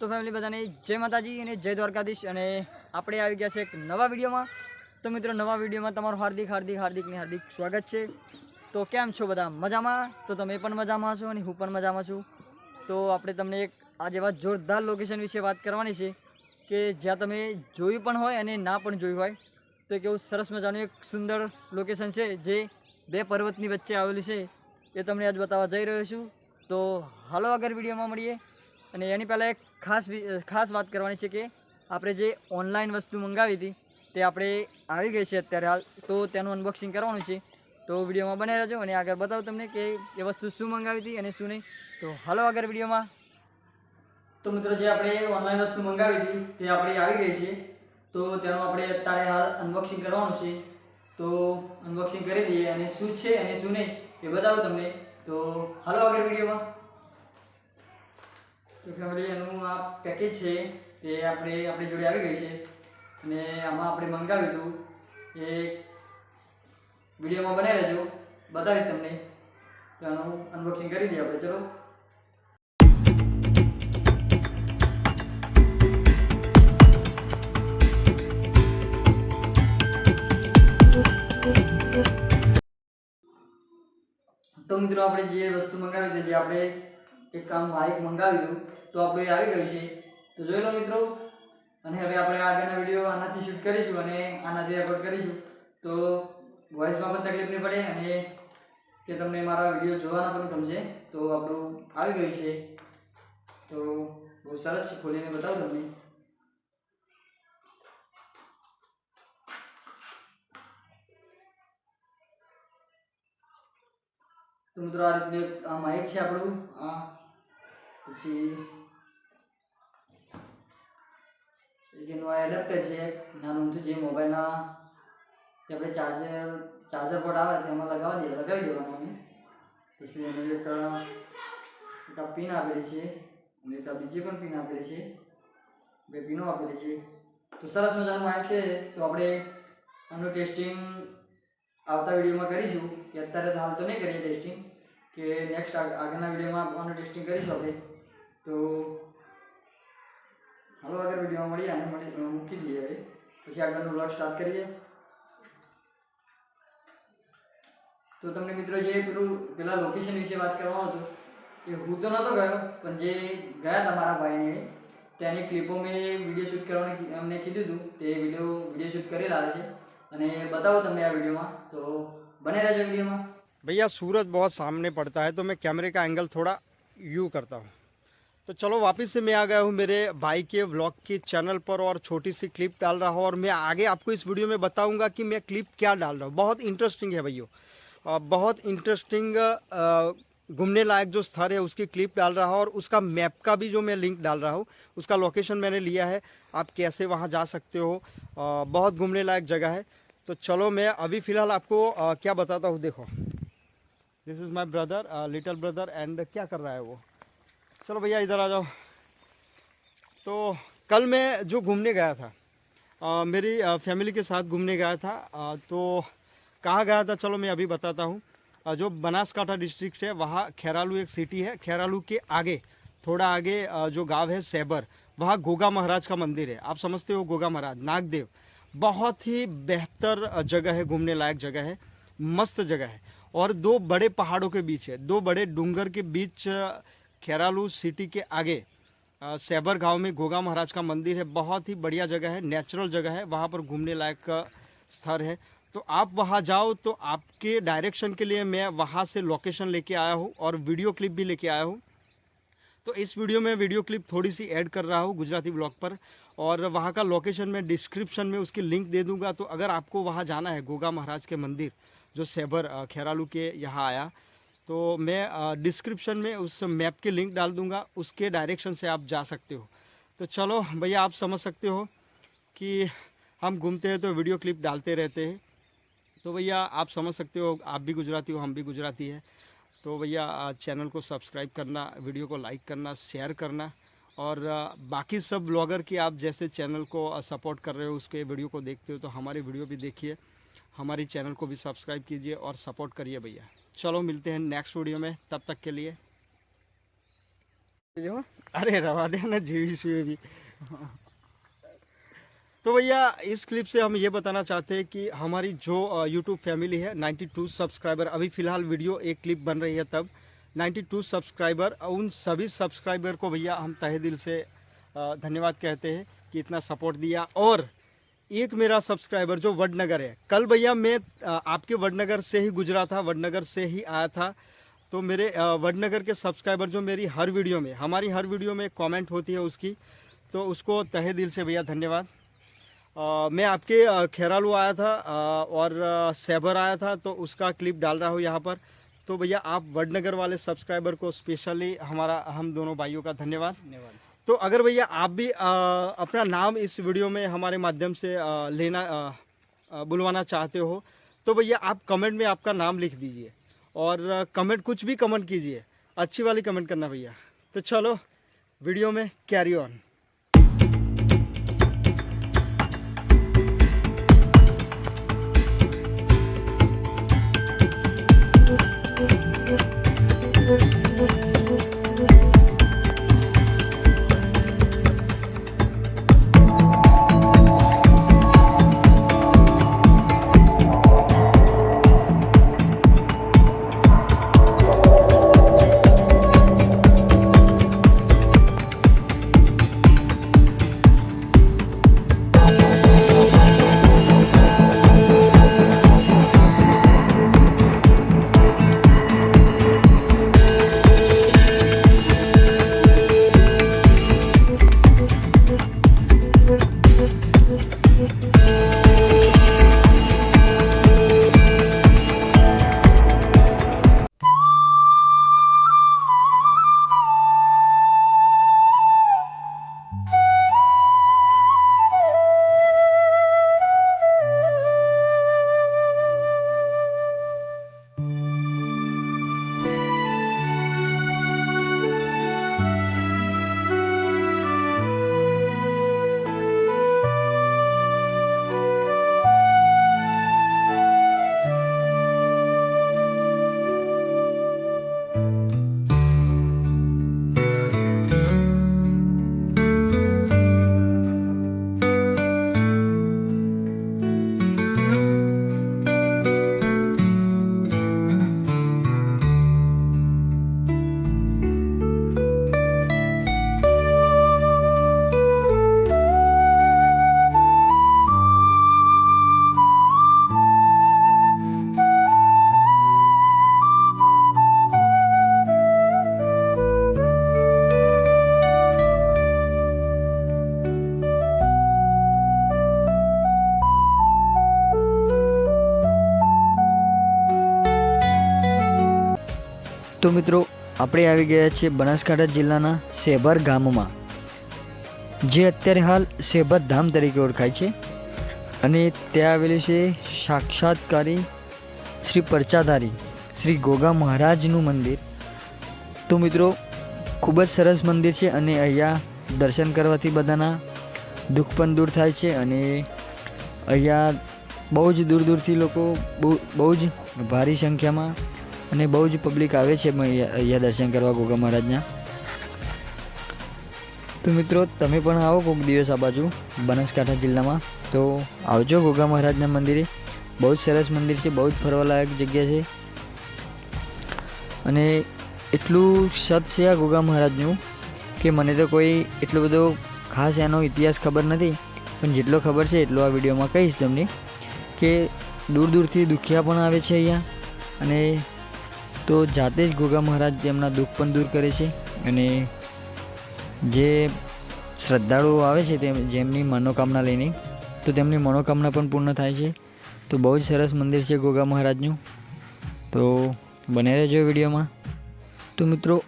તો ફેમિલી બધાને જય માતાજી અને જય દ્વારકાધીશ. અને આપણે આવી ગયા છે એક નવા વિડીયોમાં. તો મિત્રો, નવા વિડીયોમાં તમારું હાર્દિક હાર્દિક હાર્દિકને હાર્દિક સ્વાગત છે. તો કેમ છો બધા? મજામાં? તો તમે પણ મજામાં છો અને હું પણ મજામાં છું. તો આપણે તમને એક આજે એવા જોરદાર લોકેશન વિશે વાત કરવાની છે કે જ્યાં તમે જોયું પણ હોય અને ના પણ જોયું હોય. તો એક એવું સરસ મજાનું એક સુંદર લોકેશન છે જે બે પર્વતની વચ્ચે આવેલું છે. એ તમને આજ બતાવવા જઈ રહ્યો છું. તો હાલો આગળ વિડીયોમાં મળીએ. અને એની પહેલાં એક ખાસ ખાસ વાત કરવાની છે કે આપણે જે ઓનલાઈન વસ્તુ મંગાવી હતી, તે આપણે આવી ગઈ છે અત્યારે હાલ. તો તેનું અનબોક્સિંગ કરવાનું છે. તો વિડીયોમાં બને રહેજો અને આગળ બતાવું તમને કે એ વસ્તુ શું મંગાવી હતી અને શું નહીં. તો હાલો આગળ વિડીયોમાં. તો મિત્રો, જે આપણે ઓનલાઈન વસ્તુ મંગાવી હતી, તે આપણે આવી ગઈ છે. તો તેનું આપણે અત્યારે હાલ અનબોક્સિંગ કરવાનું છે. તો અનબોક્સિંગ કરી દઈએ અને શું છે અને શું નહીં એ બતાવું તમને. તો હાલો આગળ વિડીયોમાં. તો ફેમિલી એનું આ પેકેજ છે એ આપણે, આપણી જોડે આવી ગયું છે. અને આમાં આપણે મંગાવ્યું હતું. એ વિડીયોમાં બનાવી રહેજો. બતાવીશ તમને. એનું અનબોક્સિંગ કરી દઈએ આપણે. ચલો. તો મિત્રો, આપણે જે વસ્તુ મંગાવી હતી, જે આપણે એક કામ માઇક મંગાવ્યું દઉં, તો આપણે આવી ગયું છે. તો જોઈ લો મિત્રો, અને હવે આપણે આગળના વીડિયો આનાથી શૂટ કરીશું અને આનાથી રેકોર્ડ કરીશું. તો વોઇસમાં પણ તકલીફ નહીં પડે અને કે તમને મારા વીડિયો જોવાના પણ ગમશે. તો આપણું આવી ગયું છે. તો બહુ સરસ છે, ખોલીને બતાવું તમને. તો મિત્રો, આ રીતનું આ માઇક છે આપણું. આ પછી એનું આ એડપ્ટર છે, નાનું ઊંધું જે મોબાઈલના જે આપણે ચાર્જર ચાર્જર પોર્ટ આવે તેમાં લગાવવા દે, લગાવી દેવાનું પછી એનું એક એક પિન આપેલી છે અને એક બીજી પણ પિન આપેલી છે. બે પિનો આપેલી છે. તો સરસ મજાનું માઇક છે. તો આપણે આનું ટેસ્ટિંગ આવતા વિડીયોમાં કરીશું. કે અત્યારે હાલ તો નહીં કરીએ ટેસ્ટિંગ કે નેક્સ્ટ આગળના વિડીયોમાં આનું ટેસ્ટિંગ કરીશું આપણે. તો હાલો આગળ વિડીયોમાં મળીએ અને મળી મૂકી દઈએ હવે પછી આગળનું વ્લોગ સ્ટાર્ટ કરીએ તો તમને મિત્રો જે પેલું પેલા લોકેશન વિશે વાત કરવાનું હતું એ હું તો નહોતો ગયો પણ જે ગયા હતા મારા ભાઈને ત્યાંની ક્લિપો મેં વિડીયો શૂટ કરવાનું કી- એમને કીધું હતું તે વિડીયો વિડીયો શૂટ કરેલા છે અને બતાવો તમને આ વિડીયોમાં તો બને રહેજો વિડીયોમાં भैया सूरज बहुत सामने पड़ता है तो मैं कैमरे का एंगल थोड़ा यू करता हूँ तो चलो वापस से मैं आ गया हूँ मेरे भाई के व्लॉग के चैनल पर और छोटी सी क्लिप डाल रहा हूँ और मैं आगे आपको इस वीडियो में बताऊँगा कि मैं क्लिप क्या डाल रहा हूँ। बहुत इंटरेस्टिंग है भैया और बहुत इंटरेस्टिंग घूमने लायक जो स्थल है उसकी क्लिप डाल रहा हूँ और उसका मैप का भी जो मैं लिंक डाल रहा हूँ उसका लोकेशन मैंने लिया है। आप कैसे वहाँ जा सकते हो? अ, बहुत घूमने लायक जगह है। तो चलो मैं अभी फ़िलहाल आपको अ, क्या बताता हूँ देखो। This is my brother little brother and क्या कर रहा है वो? चलो भैया इधर आ जाओ। तो कल मैं जो घूमने गया था अ, मेरी फैमिली के साथ घूमने गया था अ, तो कहाँ गया था चलो मैं अभी बताता हूँ। जो बनासकाठा डिस्ट्रिक्ट है वहाँ खैरालू एक सिटी है खैरालू के आगे थोड़ा आगे अ, जो गाँव है सैबर वहाँ गोगा महाराज का मंदिर है। आप समझते हो गोगा महाराज नागदेव बहुत ही बेहतर जगह है घूमने लायक जगह है मस्त जगह है। और दो बड़े पहाड़ों के बीच है दो बड़े डूंगर के बीच खेरालू सिटी के आगे सैबर गाँव में गोगा महाराज का मंदिर है। बहुत ही बढ़िया जगह है, नेचुरल जगह है, वहाँ पर घूमने लायक स्थल है। तो आप वहाँ जाओ तो आपके डायरेक्शन के लिए मैं वहाँ से लोकेशन लेके आया हूँ और वीडियो क्लिप भी लेके आया हूँ। तो इस वीडियो में वीडियो क्लिप थोड़ी सी ऐड कर रहा हूँ गुजराती ब्लॉग पर और वहाँ का लोकेशन मैं डिस्क्रिप्शन में उसकी लिंक दे दूँगा। तो अगर आपको वहाँ जाना है गोगा महाराज के मंदिर, जो सैबर खेरालू के यहाँ आया तो मैं डिस्क्रिप्शन में उस मैप के लिंक डाल दूँगा, उसके डायरेक्शन से आप जा सकते हो। तो चलो भैया, आप समझ सकते हो कि हम घूमते हैं तो वीडियो क्लिप डालते रहते हैं। तो भैया, आप समझ सकते हो, आप भी गुजराती हो, हम भी गुजराती है। तो भैया चैनल को सब्सक्राइब करना वीडियो को लाइक करना शेयर करना और बाकी सब ब्लॉगर की आप जैसे चैनल को सपोर्ट कर रहे हो, उसके वीडियो को देखते हो तो हमारी वीडियो भी देखिए, हमारी चैनल को भी सब्सक्राइब कीजिए और सपोर्ट करिए भैया। चलो मिलते हैं नेक्स्ट वीडियो में तब तक के लिए। જો अरे रवा देना जीवी सी भी। तो भैया इस क्लिप से हम ये बताना चाहते हैं कि हमारी जो यूट्यूब फैमिली है 92 सब्सक्राइबर अभी फ़िलहाल वीडियो एक क्लिप बन रही है तब। 92 सब्सक्राइबर उन सभी सब्सक्राइबर को भैया हम तहे दिल से धन्यवाद कहते हैं कि इतना सपोर्ट दिया। और एक मेरा सब्सक्राइबर जो वडनगर है। कल भैया मैं आपके वडनगर से ही गुजरा था वडनगर से ही आया था। तो मेरे वडनगर के सब्सक्राइबर जो मेरी हर वीडियो में हमारी हर वीडियो में कमेंट होती है उसकी। तो उसको तहे दिल से भैया धन्यवाद। मैं आपके खेरालू आया था आ, और सैबर आया था तो उसका क्लिप डाल रहा हूँ यहाँ पर। तो भैया आप वडनगर वाले सब्सक्राइबर को स्पेशली हमारा हम दोनों भाइयों का धन्यवाद। धन्यवाद। तो अगर भैया आप भी आ, अपना नाम इस वीडियो में हमारे माध्यम से आ, लेना अ, बुलवाना चाहते हो तो भैया आप कमेंट में आपका नाम लिख दीजिए और कमेंट कुछ भी कमेंट कीजिए। अच्छी वाली कमेंट करना भैया। तो चलो वीडियो में कैरी ऑन આપણે આવી ગયા છીએ બનાસકાંઠા જિલ્લાના સેભર ગામમાં. જે અત્યારે હાલ સેભર ધામ તરીકે ઓળખાય છે. અને ત્યાં આવેલું છે સાક્ષાત્કારી શ્રી પરચાધારી શ્રી ગોગા મહારાજનું મંદિર. તો મિત્રો, ખૂબ જ સરસ મંદિર છે અને અહીંયા દર્શન કરવાથી બધાના દુઃખ પણ દૂર થાય છે અને અહીંયા બહુ જ દૂર દૂરથી લોકો બહુ બહુ જ ભારી સંખ્યામાં અને બહુ જ પબ્લિક આવે છે અહીંયા દર્શન કરવા ગોગા મહારાજના. તો મિત્રો, તમે પણ આવો કોઈક દિવસ આ બાજુ, બનાસકાંઠા જિલ્લામાં. તો આવજો ગોગા મહારાજના મંદિરે. બહુ જ સરસ મંદિર છે, બહુ જ ફરવાલાયક જગ્યા છે. અને એટલું સત છે આ ગોગા મહારાજનું કે મને તો કોઈ એટલો બધો ખાસ એનો ઇતિહાસ ખબર નથી, પણ જેટલો ખબર છે એટલો આ વિડીયોમાં કહીશ તમને કે દૂર દૂરથી દુખિયા પણ આવે છે અહીંયા. અને તો જાતે જ ગોગા મહારાજ તેમના દુઃખ પણ દૂર કરે છે અને જે શ્રદ્ધાળુઓ આવે છે તેમ, જેમની મનોકામના લઈને, તો તેમની મનોકામના પણ પૂર્ણ થાય છે. તો બહુ જ સરસ મંદિર છે ગોગા મહારાજનું. તો બને રહેજો વિડીયોમાં. તો મિત્રો,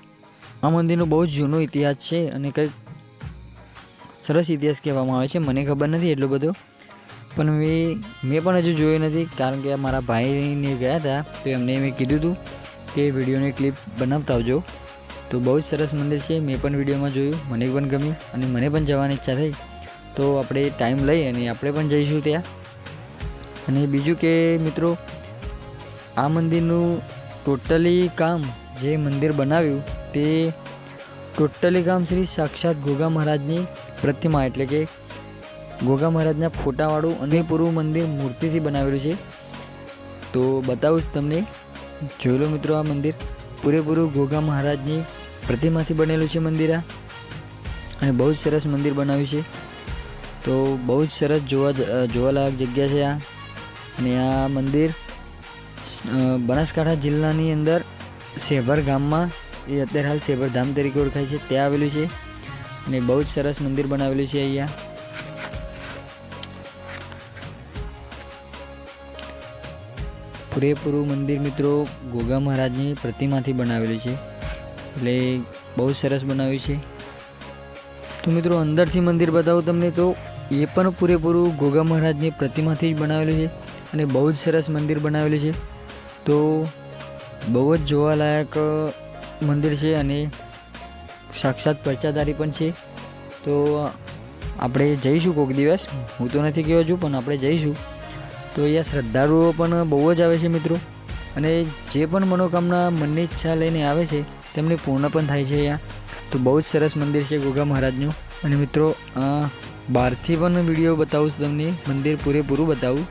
આ મંદિરનો બહુ જ જૂનો ઇતિહાસ છે અને કંઈક સરસ ઇતિહાસ કહેવામાં આવે છે. મને ખબર નથી એટલો બધો. પણ મેં મેં પણ હજુ જોયો નથી કારણ કે મારા ભાઈને ગયા હતા, તો એમને મેં કીધું હતું કે વિડીયોની ક્લિપ બનાવતા આવજો તો બહુ જ સરસ મંદિર છે. મેં પણ વિડીયોમાં જોયું. મને પણ ગમ્યું અને મને પણ જવાની ઈચ્છા થઈ. તો આપણે ટાઈમ લઈ અને આપણે પણ જઈશું ત્યાં. અને બીજું કે મિત્રો, આ મંદિરનું ટોટલી કામ જે મંદિર બનાવ્યું તે ટોટલી કામ શ્રી સાક્ષાત ગોગા મહારાજની પ્રતિમા એટલે કે ગોગા મહારાજના ફોટાવાળું અને પૂરું મંદિર મૂર્તિથી બનાવેલું છે. તો બતાવું તમને જોઈ લો મિત્રો આ મંદિર પૂરેપૂરું ગોગા મહારાજની પ્રતિમાથી બનેલું છે મંદિર આ. અને બહુ જ સરસ મંદિર બનાવ્યું છે. તો બહુ જ સરસ જોવા જોવાલાયક જગ્યા છે આ. અને આ મંદિર બનાસકાંઠા જિલ્લાની અંદર સેભર ગામમાં, એ અત્યારે હાલ શેભર ધામ તરીકે ઓળખાય છે, ત્યાં આવેલું છે. અને બહુ જ સરસ મંદિર બનાવેલું છે અહીંયા. પૂરેપૂરું મંદિર મિત્રો ગોગા મહારાજની પ્રતિમાથી બનાવેલું છે. એટલે બહુ સરસ બનાવ્યું છે. તો મિત્રો અંદરથી મંદિર બતાવું તમને તો એ પણ પૂરેપૂરું ગોગા મહારાજની પ્રતિમાથી જ બનાવેલું છે અને બહુ જ સરસ મંદિર બનાવેલું છે. તો બહુ જ જોવાલાયક મંદિર છે અને સાક્ષાત પરચાદારી પણ છે. તો આપણે જઈશું કોઈક દિવસ. હું તો નથી ગયો છું પણ આપણે જઈશું. તો અહીંયા શ્રદ્ધાળુઓ પણ બહુ જ આવે છે મિત્રો. અને જે પણ મનોકામના મનની ઈચ્છા લઈને આવે છે, તેમને પૂર્ણ પણ થાય છે અહીંયા તો બહુ જ સરસ મંદિર છે ગોગા મહારાજનું. અને મિત્રો બહારથી પણ વીડિયો બતાવું છું તમને. મંદિર પૂરેપૂરું બતાવું.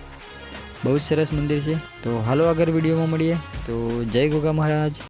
બહુ જ સરસ મંદિર છે. તો હાલો આગળ વિડીયોમાં મળીએ. તો જય ગોગા મહારાજ.